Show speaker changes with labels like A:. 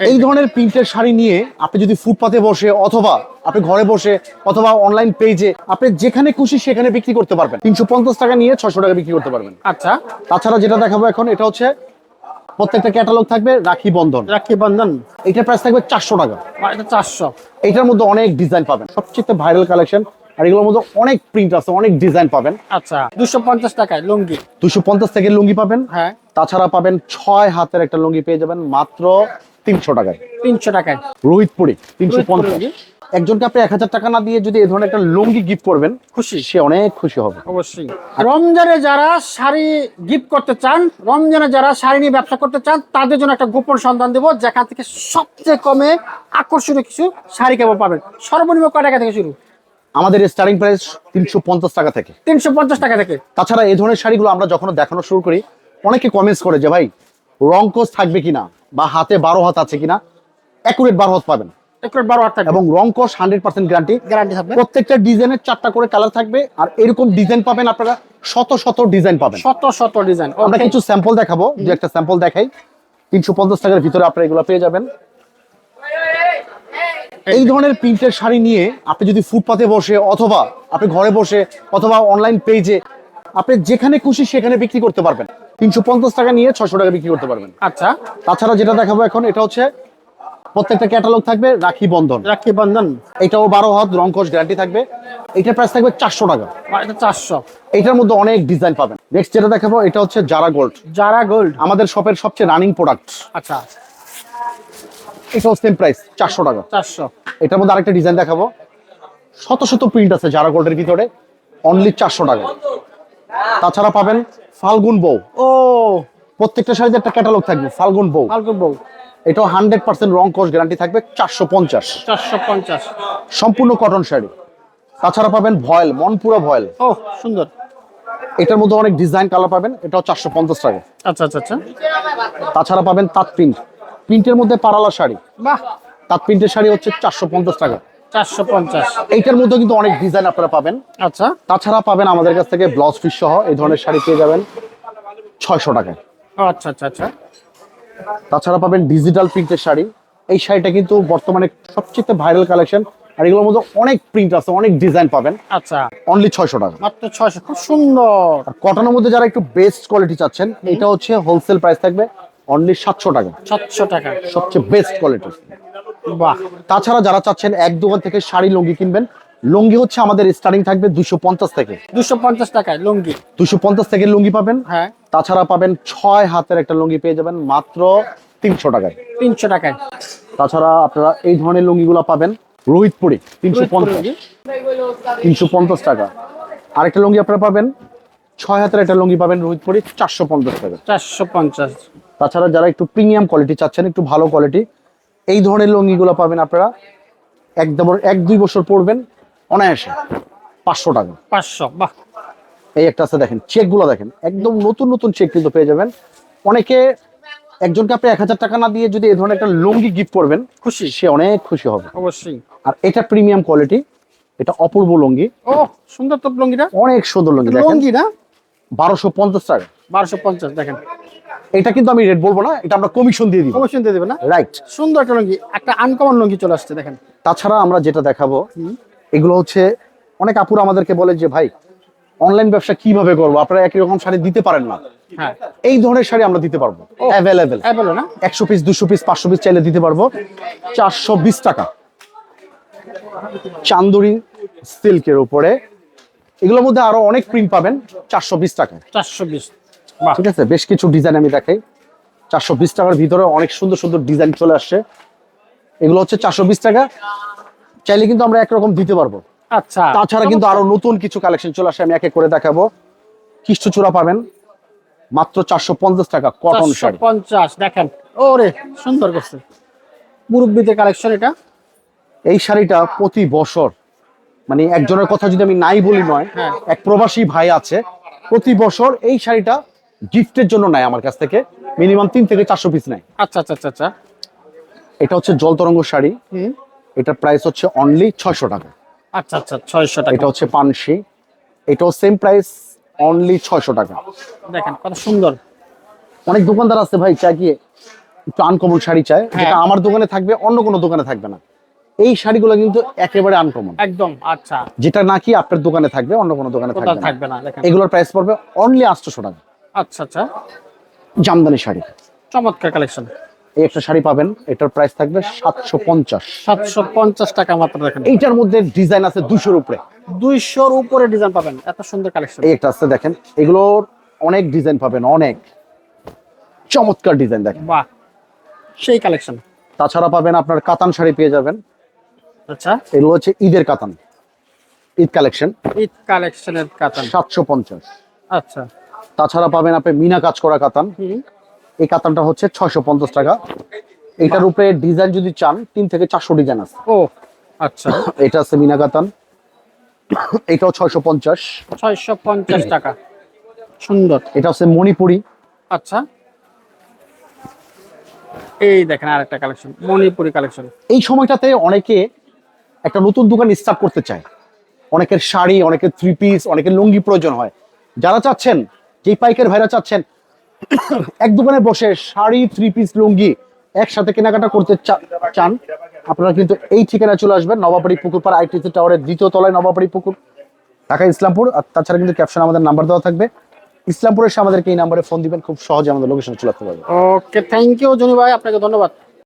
A: এই ধরনের প্রিন্টের শাড়ি নিয়ে আপনি যদি ফুটপাতে বসে অথবা আপনি ঘরে বসে অথবা অনলাইন পেজে আপনি যেখানে খুশি সেখানে বিক্রি করতে পারবেন। তিনশো পঞ্চাশ টাকা নিয়ে ছশো টাকা বিক্রি করতে পারবেন।
B: আচ্ছা।
A: তাছাড়া যেটা দেখাবো এখন এটা হচ্ছে প্রত্যেকটা ক্যাটালগ থাকবে রাখি বন্ধন।
B: রাখি বন্ধন।
A: এটার প্রাইস থাকবে চারশো টাকা।
B: এটা চারশো।
A: এটার মধ্যে অনেক ডিজাইন পাবেন। সবচেয়ে ভাইরাল কালেকশন আর এগুলোর মধ্যে অনেক প্রিন্ট আছে অনেক ডিজাইন পাবেন।
B: আচ্ছা দুশো পঞ্চাশ টাকায় লুঙ্গি।
A: দুশো পঞ্চাশ থেকে লুঙ্গি পাবেন।
B: হ্যাঁ।
A: তাছাড়া পাবেন ছয় হাতের একটা লুঙ্গি পেয়ে যাবেন। মাত্র তিনশো টাকায়।
B: তিনশো টাকায়।
A: রোহিতপুরি তিনশো পঞ্চাশ। একজনকে আপনি এক হাজার টাকা না দিয়ে যদি এই ধরনের একটা লুঙ্গি গিফট করবেন
B: খুশি?
A: সে অনেক খুশি হবে।
B: অবশ্যই। রমজানে যারা শাড়ি গিফট করতে চান রমজানে যারা শাড়ি নিয়ে ব্যবসা করতে চান তাদের জন্য একটা গোপন সন্ধান দেবো যেখান থেকে সবচেয়ে কমে আকর্ষণীয় কিছু শাড়ি কেবল পাবেন। সর্বনিম্ন কয় টাকা থেকে শুরু?
A: আমাদের স্টার্টিং প্রাইস তিনশো পঞ্চাশ টাকা থেকে।
B: তিনশো পঞ্চাশ টাকা থেকে?
A: তাছাড়া এই ধরনের শাড়িগুলো আমরা যখন দেখানো শুরু করি অনেকে কমেন্টস করে যে ভাই রং কোচ থাকবে কিনা? বা হাতে বারো হাত আছে কিনা অ্যাকুরেট বারো হাত পাবেন। এবং রং কোচ হান্ড্রেড পার্সেন্ট গ্যারান্টি
B: গ্যারান্টি থাকবে।
A: প্রত্যেকটা ডিজাইনের চারটা করে কালার থাকবে আর এরকম ডিজাইন পাবেন আপনারা শত শত ডিজাইন পাবেন।
B: শত শত ডিজাইন
A: আমরা কিছু স্যাম্পল দেখাবো যে একটা স্যাম্পল দেখাই। তিনশো পঞ্চাশ টাকার ভিতরে আপনারা এগুলো পেয়ে যাবেন। এই ধরনের প্রিন্টের শাড়ি নিয়ে আপনি যদি ফুটপাতে বসে অথবা আপনি ঘরে বসে অথবা অনলাইন পেজে আপনি যেখানে খুশি সেখানে বিক্রি করতে পারবেন। তিনশো পঞ্চাশ টাকা নিয়ে ছশো টাকা বিক্রি করতে পারবেন।
B: আচ্ছা।
A: তাছাড়া যেটা দেখাবো এখন এটা হচ্ছে প্রত্যেকটা ক্যাটালগ থাকবে রাখি বন্ধন।
B: রাখি বন্ধন।
A: এটাও বারো হাত রংকশ গ্যারান্টি থাকবে। এটার প্রাইস থাকবে চারশো টাকা।
B: এটা চারশো।
A: এটার মধ্যে অনেক ডিজাইন পাবেন। নেক্সট যেটা দেখাবো এটা হচ্ছে জারা গোল্ড
B: জারা গোল্ড
A: আমাদের শপের সবচেয়ে রানিং প্রোডাক্ট
B: আচ্ছা।
A: এটাও সেম প্রাইস চারশো টাকা।
B: চারশো।
A: এটার মধ্যে আরেকটা ডিজাইন দেখাবো। শত শত প্রিন্ট আছে যারা গোল্ডের ভিতরে। অনলি চারশো টাকা তাছাড়া পাবেন ফাল্গুন বউ।
B: ও।
A: প্রত্যেকটা শাড়িতে একটা ক্যাটালগ থাকবে ফাল্গুন বউ।
B: ফাল্গুন বউ।
A: এটাও হান্ড্রেড পার্সেন্ট রং কোর্স গ্যারান্টি থাকবে চারশো পঞ্চাশ।
B: চারশো পঞ্চাশ।
A: সম্পূর্ণ কটন শাড়ি। তাছাড়া পাবেন ভয়েল মনপুরা ভয়েল।
B: ও সুন্দর।
A: এটার মধ্যে অনেক ডিজাইন কালার পাবেন এটাও চারশো পঞ্চাশ টাকা।
B: আচ্ছা আচ্ছা আচ্ছা।
A: তাছাড়া পাবেন তাঁত প্রিন্ট প্রিন্টের মধ্যে পারালা শাড়ি।
B: বাহ!
A: তাঁত প্রিন্টের শাড়ি হচ্ছে চারশো পঞ্চাশ টাকা।
B: চারশো পঞ্চাশ।
A: এইটার মধ্যে কিন্তু অনেক ডিজাইন আপনারা পাবেন।
B: আচ্ছা।
A: তাছাড়া পাবেন আমাদের কাছ থেকে ব্লাউজ পিস সহ এই ধরনের শাড়ি পেয়ে যাবেন ছয়শো টাকায়।
B: আচ্ছা আচ্ছা আচ্ছা।
A: তাছাড়া পাবেন ডিজিটাল প্রিন্টের শাড়ি। এই শাড়িটা কিন্তু বর্তমানে সবচেয়ে ভাইরাল কালেকশন আর এগুলোর মধ্যে অনেক প্রিন্ট আছে অনেক ডিজাইন পাবেন।
B: আচ্ছা।
A: অনলি ছয়শো টাকা।
B: মাত্র ছয়শো খুব সুন্দর।
A: আর কটনের মধ্যে যারা একটু বেস্ট কোয়ালিটি চাচ্ছেন এটা হচ্ছে হোলসেল প্রাইস থাকবে অনলি সাতশো টাকা।
B: সাতশো টাকা।
A: সবচেয়ে বেস্ট কোয়ালিটি
B: বাহ।
A: তাছাড়া যারা চাচ্ছেন এক দোকান থেকে শাড়ি লুঙ্গি কিনবেন লুঙ্গি হচ্ছে আমাদের স্টার্টিং থাকবে দুশো পঞ্চাশ থেকে।
B: দুশো পঞ্চাশ টাকায় লুঙ্গি।
A: দুশো পঞ্চাশ থেকে লুঙ্গি পাবেন।
B: হ্যাঁ।
A: তাছাড়া পাবেন ছয় হাতের একটা লুঙ্গি পেয়ে যাবেন মাত্র তিনশো টাকায়।
B: তিনশো টাকায়।
A: তাছাড়া আপনারা এই ধরনের লুঙ্গিগুলো পাবেন রোহিতপুরি তিনশো পঞ্চাশ।
B: লুঙ্গি।
A: তিনশো পঞ্চাশ টাকা। আরেকটা লুঙ্গি আপনারা পাবেন ছয় হাতের একটা লুঙ্গি পাবেন রোহিতপুরি চারশো পঞ্চাশ টাকা।
B: চারশো পঞ্চাশ।
A: তাছাড়া যারা একটু প্রিমিয়াম কোয়ালিটি চাচ্ছেন একটু ভালো কোয়ালিটি এই ধরনের লুঙ্গিগুলো পাবেন আপনারা। একদম এক দুই বছর পরবেন অনায়াসে পাঁচশো টাকা।
B: পাঁচশো বাহ।
A: এই একটা আছে দেখেন চেকগুলো দেখেন একদম নতুন নতুন চেক কিন্তু পেয়ে যাবেন। অনেকে একজনকে আপনি এক হাজার টাকা না দিয়ে যদি এই ধরনের একটা লুঙ্গি গিফট করবেন
B: খুশি।
A: সে অনেক খুশি হবে।
B: অবশ্যই।
A: আর এটা প্রিমিয়াম কোয়ালিটি এটা অপূর্ব লুঙ্গি।
B: ও সুন্দর তো লুঙ্গিটা।
A: অনেক সুন্দর লুঙ্গি
B: লুঙ্গি না?
A: বারোশো পঞ্চাশ টাকা।
B: বারোশো পঞ্চাশ দেখেন।
A: এটা কিন্তু আমি রেট বলব না এটা আমরা কমিশন দিয়ে দিব।
B: কমিশন দিয়ে দেবে না?
A: রাইট
B: সুন্দর একটা লুঙ্গি একটা আনকমন লুঙ্গি চলে আসছে দেখেন।
A: তাছাড়া আমরা যেটা দেখাবো এগুলো হচ্ছে অনেক আপুর আমাদেরকে বলে যে ভাই অনলাইন ব্যবসা কীভাবে করব? আপনারা একই রকম শাড়ি দিতে পারেন না।
B: হ্যাঁ।
A: এই ধরনের শাড়ি আমরা দিতে পারব। অ্যাভেলেবেল
B: না?
A: একশো পিস দুশো পিস পাঁচশো পিস চাইলে দিতে পারব। চারশো বিশ টাকা। চান্দুরি সিল্কের উপরে। এগুলোর মধ্যে আরও অনেক প্রিন্ট পাবেন চারশো বিশ টাকা
B: চারশো বিশ।
A: ঠিক আছে বেশ কিছু ডিজাইন আমি দেখাই। চারশো বিশ টাকার ভিতরে অনেক সুন্দর সুন্দর ডিজাইন চলে আসছে। এগুলো হচ্ছে চারশো বিশ টাকা। চাইলে কিন্তু আমরা একরকম দিতে পারব।
B: আচ্ছা।
A: তাছাড়া কিন্তু আরও নতুন কিছু কালেকশন চলে আসে আমি এক এক করে দেখাবো। কৃষ্ণচূড়া পাবেন। মাত্র চারশো পঞ্চাশ টাকা কটন শাড়ি
B: পঞ্চাশ দেখেন। ওরে সুন্দর করছে। মুরব্বীদের কালেকশন এটা।
A: এই শাড়িটা প্রতি বছর মানে একজনের কথা যদি আমি নাই বলি নয়
B: হ্যাঁ।
A: এক প্রবাসী ভাই আছে প্রতি বছর এই শাড়িটা গিফটের জন্য নেয় আমার কাছ থেকে। মিনিমাম তিন থেকে চারশো পিস নেয়
B: আচ্ছা আচ্ছা আচ্ছা আচ্ছা।
A: এটা হচ্ছে জলতরঙ্গ শাড়ি।
B: হুম।
A: এটার প্রাইস হচ্ছে অনলি ছয়শো টাকা।
B: আচ্ছা আচ্ছা ছয়শো টাকা।
A: এটা হচ্ছে পানসি। এটাও সেম প্রাইস অনলি ছয়শো টাকা।
B: দেখেন কত সুন্দর।
A: অনেক দোকানদার আছে ভাই চা গিয়ে একটু আনকমন শাড়ি চায়।
B: হ্যাঁ।
A: যেটা আমার দোকানে থাকবে অন্য কোনো দোকানে থাকবে না। এই শাড়িগুলো কিন্তু একেবারে আনকমন
B: একদম আচ্ছা।
A: যেটা নাকি আপনার দোকানে থাকবে অন্য কোনো দোকানে থাকবে না। এগুলোর প্রাইস পড়বে অনলি আটশো টাকা।
B: আচ্ছা আচ্ছা।
A: জামদানি শাড়ি।
B: চমৎকার কালেকশন
A: এই একটা শাড়ি পাবেন এটার প্রাইস থাকবে সাতশো পঞ্চাশ।
B: সাতশো পঞ্চাশ টাকা মাত্র দেখেন।
A: এইটার মধ্যে ডিজাইন আছে দুশোর উপরে।
B: দুইশোর উপরে ডিজাইন পাবেন এত সুন্দর কালেকশন
A: এই একটা আছে দেখেন এগুলোর অনেক ডিজাইন পাবেন অনেক। চমৎকার ডিজাইন দেখেন।
B: বাহ সেই কালেকশন
A: তাছাড়া পাবেন আপনার কাতান শাড়ি পেয়ে যাবেন।
B: আচ্ছা।
A: এগুলো হচ্ছে ঈদের কাতান। ঈদ কালেকশন
B: ঈদ কালেকশনের কাতান।
A: সাতশো পঞ্চাশ।
B: আচ্ছা।
A: তাছাড়া পাবেন আপনি মিনা কাজ করা কাতান। এই কাতানটা হচ্ছে ছয়শো পঞ্চাশ টাকা। এটার উপরে ডিজাইন যদি চান তিন থেকে চারশো ডিজাইন আছে।
B: ও আচ্ছা।
A: এটা আছে মিনা কাতান। এটাও ছয়শো পঞ্চাশ।
B: ছয়শো পঞ্চাশ টাকা। সুন্দর।
A: এটা হচ্ছে মণিপুরি।
B: আচ্ছা। এই দেখেন আরেকটা কালেকশন মণিপুরি কালেকশন।
A: এই সময়টাতে অনেকে একটা নতুন দোকান স্টার্ট করতে চায়। অনেকের শাড়ি অনেকের থ্রি পিস অনেকের লুঙ্গি প্রয়োজন হয়। যারা চাচ্ছেন যেই পাইকার ভাইরা চাচ্ছেন, এক দোকানে বসে শাড়ি থ্রি পিস লুঙ্গি একসাথে কেনাকাটা করতে চান, আপনারা কিন্তু এই ঠিকানায় চলে আসবেন নবাবাড়ি পুকুর পাড় আইটিসি টাওয়ারের দ্বিতীয় তলায় নবাবাড়ি পুকুর, ঢাকা ইসলামপুর, আর তাছাড়া কিন্তু ক্যাপশন আমাদের নাম্বার দেওয়া থাকবে। ইসলামপুরে এসে আমাদেরকে এই নাম্বারে ফোন দিবেন, খুব সহজে আমাদের লোকেশনে চলে আসতে পারবে
B: ওকে থ্যাংক ইউ জনি ভাই, আপনাকে ধন্যবাদ।